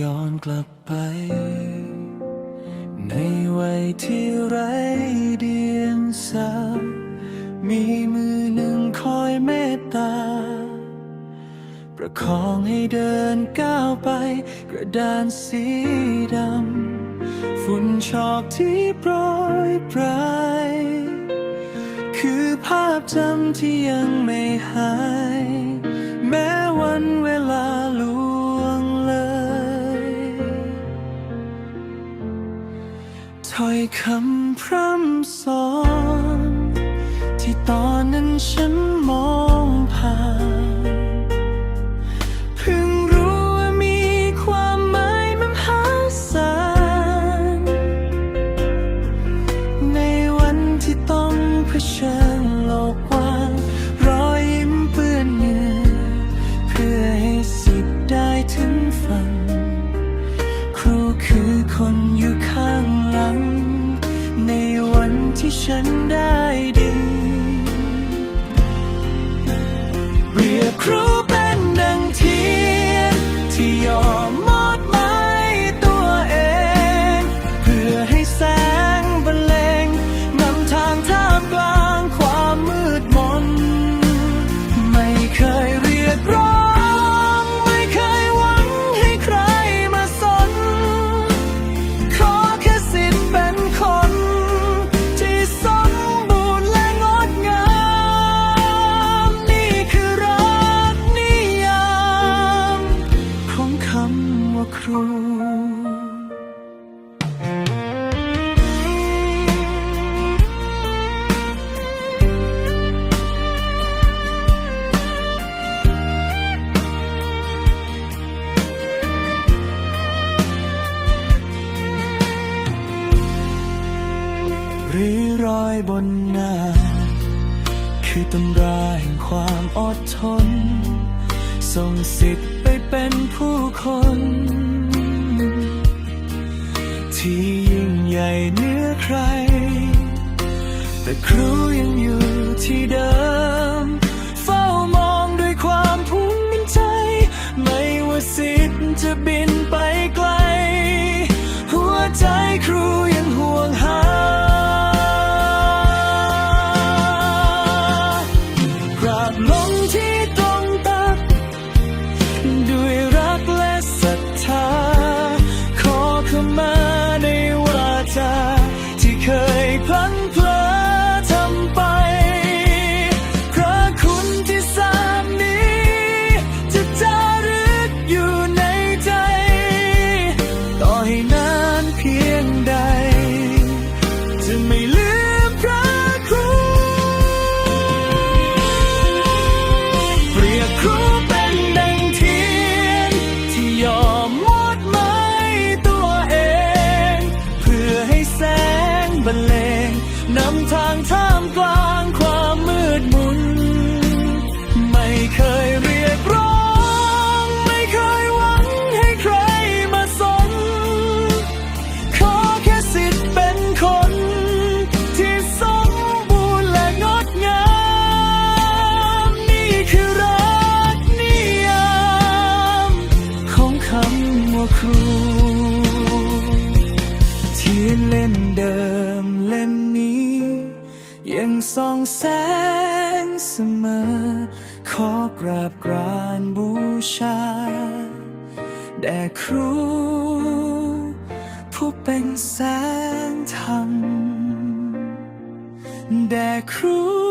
ย้อนกลับไป ในวัยที่ไร้เดียงสา มีมือหนึ่งคอยเมตตา ประคองให้เดินก้าวไป กระดานสีดำ ฝุ่นชอกที่โปรยปลาย คือภาพจำที่ยังไม่หาย แม้วันเวลา ถ้อยคำพร่ำสอน ที่ตอนนั้นฉันมองผ่านเพิ่งรู้ว่ามีความหมายมหาศาลในวันที่ต้องเผชิญโลกกว้างรอยยิ้มเปื้อนเหงื่อเพื่อให้สิทธิ์ได้ถึงฝัน คือคนอยู่ข้างหลัง ในวันที่ฉันได้ดีำว่าครูรือรอยบนหน้า คือตำราแห่งความอดทน ส่งสิทธิ์ไป เป็นผู้คน ที่ยิ่งใหญ่เหนือใคร แต่ครูยังอยู่ที่เดิม นำทางท่ามกลางความมืดมุน ไม่เคยเรียกร้อง ไม่เคยหวังให้ใครมาสน ขอแค่สิทธิ์เป็นคน ที่สมบูรณ์และงดงาม นี่คือรักนิยาม ของคำว่าครู ยังส่องแสงเสมอ ขอกราบกรานบูชา แด่ครู ผู้เป็นแสงธรรมแด่ครู